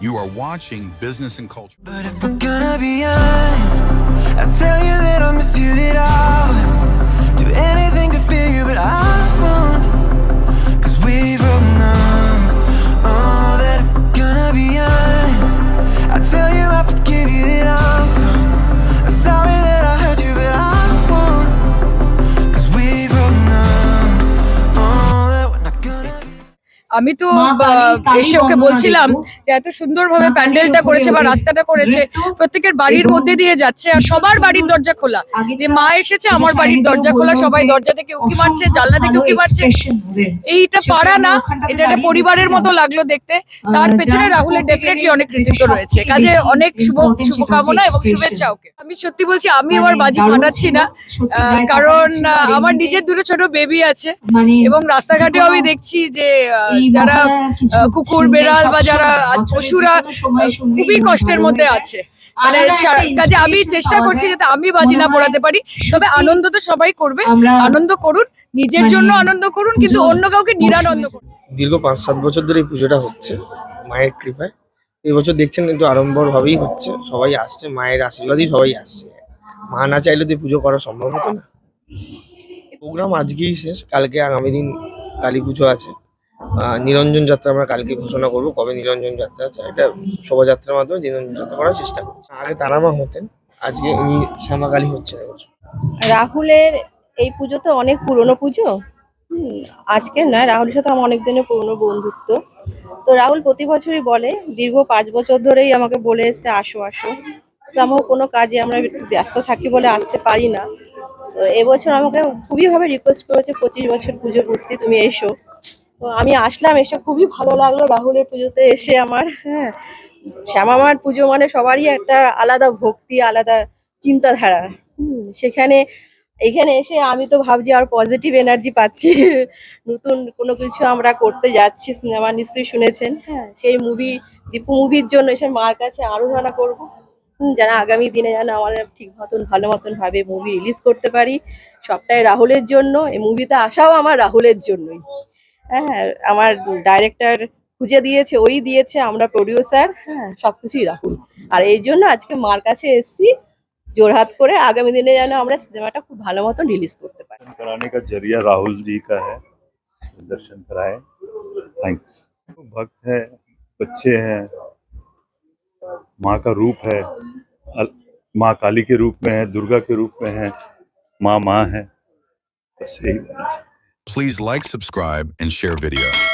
You are watching Business and Culture. But if gonna be honest, I tell you that I miss you, that I আমি তো এসে ওকে বলছিলাম যে এত সুন্দরভাবে প্যান্ডেলটা করেছে বা রাস্তাটা করেছে প্রত্যেকের বাড়ির মধ্যে দিয়ে যাচ্ছে আর সবার বাড়ির দরজা খোলা। যে মা এসেছে আমার বাড়ির দরজা খোলা সবাই দরজা থেকে উকি মারছে জানলা থেকে উকি মারছে। এইটা পারা না এটা একটা পরিবারের মতো লাগল দেখতে। তার পেছনে রাহুলের ডেফিনেটলি অনেক কৃতিত্ব রয়েছে। কাজে অনেক শুভ শুভকামনা এবং শুভেচ্ছা ওকে। আমি সত্যি বলছি আমি আমার বাজি দারুণ ফাটাচ্ছি না। কারণ আমার নিজের দুটো ছোট বেবি আছে মানে এবং রাস্তাঘাটেও আমি দেখছি যে যারা কুকুর বেড়াল বা যারা পশুরা খুবই কষ্টের মধ্যে আছে। মানে কাজে আমি চেষ্টা করছি যাতে আমি বাজি না পড়াতে পারি। তবে আনন্দ তো সবাই করবে। আনন্দ করুন নিজের মানে জন্য আনন্দ করুন কিন্তু অন্য কাউকে নিরানন্দ করুন। দীর্ঘ পাঁচ সাত বছর ধরে এই পুজোটা হচ্ছে মায়ের কৃপায়। এই বছর দেখছেন কিন্তু আড়ম্বর ভাবেই হচ্ছে। সবাই আসছে মায়ের আশীর্বাদই সবাই আসছে। মা না চাইলে তো পুজো করা সম্ভব হতো না। প্রোগ্রাম আজকেই শেষ কালকে আগামী দিন কালী পুজো আছে। নিরঞ্জন যাত্রা আমরা কালকে ঘোষণা করব। কবে নিরঞ্জন যাত্রা আছে, এটা শোভাযাত্রার মাধ্যমে নিরঞ্জন যাত্রা করার চেষ্টা করছি আগে তারামা হতেন, আজকে উনি শ্যামাকালী হচ্ছে এবছর। রাহুলের এই পুজো তো অনেক পুরনো পুজো। আজকে নয়, রাহুলের সাথে আমার অনেক দিনের পুরনো বন্ধুত্ব। তো রাহুল প্রতি বছরই বলে, দীর্ঘ পাঁচ বছর ধরেই আমাকে বলে এসছে, আসো আসো। আমার কোনো কাজে আমরা ব্যস্ত থাকি বলে আসতে পারি না। তো এবছর আমাকে খুবই ভাবে রিকোয়েস্ট করেছে, পঁচিশ বছর পুজো করতে তুমি এসো। আমি আসলাম, এসে খুবই ভালো লাগল। রাহুলের পুজোতে এসে আমার হ্যাঁ শ্যামামার পুজো মানে সবারই একটা আলাদা ভক্তি, আলাদা চিন্তাধারা। সেখানে, এখানে এসে আমি তো ভাবছি আর পজিটিভ এনার্জি পাচ্ছি। নতুন কোনো কিছু আমরা করতে যাচ্ছি, সিনেমা নিশ্চয়ই শুনেছেন। হ্যাঁ সেই মুভি দীপু মুভির জন্য এসে মার কাছে আরাধনা করব। যেন আগামী দিনে যেন আমাদের ঠিক মতন, ভালো মতন ভাবে মুভি রিলিজ করতে পারি। সবটাই রাহুলের জন্য, এই মুভিতে আসাও আমার রাহুলের জন্যই। হ্যাঁ আমার ডাইরেক্টর খুঁজে দিয়েছে ওই দিয়েছে আমরা প্রডিউসার হ্যাঁ সবকিছুই রাহুল আর এই জন্য আজকে মার কাছে এসেছি জোরহাত করে আগামী দিনে যেন আমরা সিনেমাটা খুব ভালো মতন রিলিজ করতে পারি दर्शन कराने का जरिया राहुल जी का है दर्शन कराए थैंक्स भक्त है बच्चे हैं माँ का रूप है अल- माँ काली के रूप में है दुर्गा के रूप में है माँ माँ है बस यही बोलना चाहता हूं। Please like, subscribe, and share video.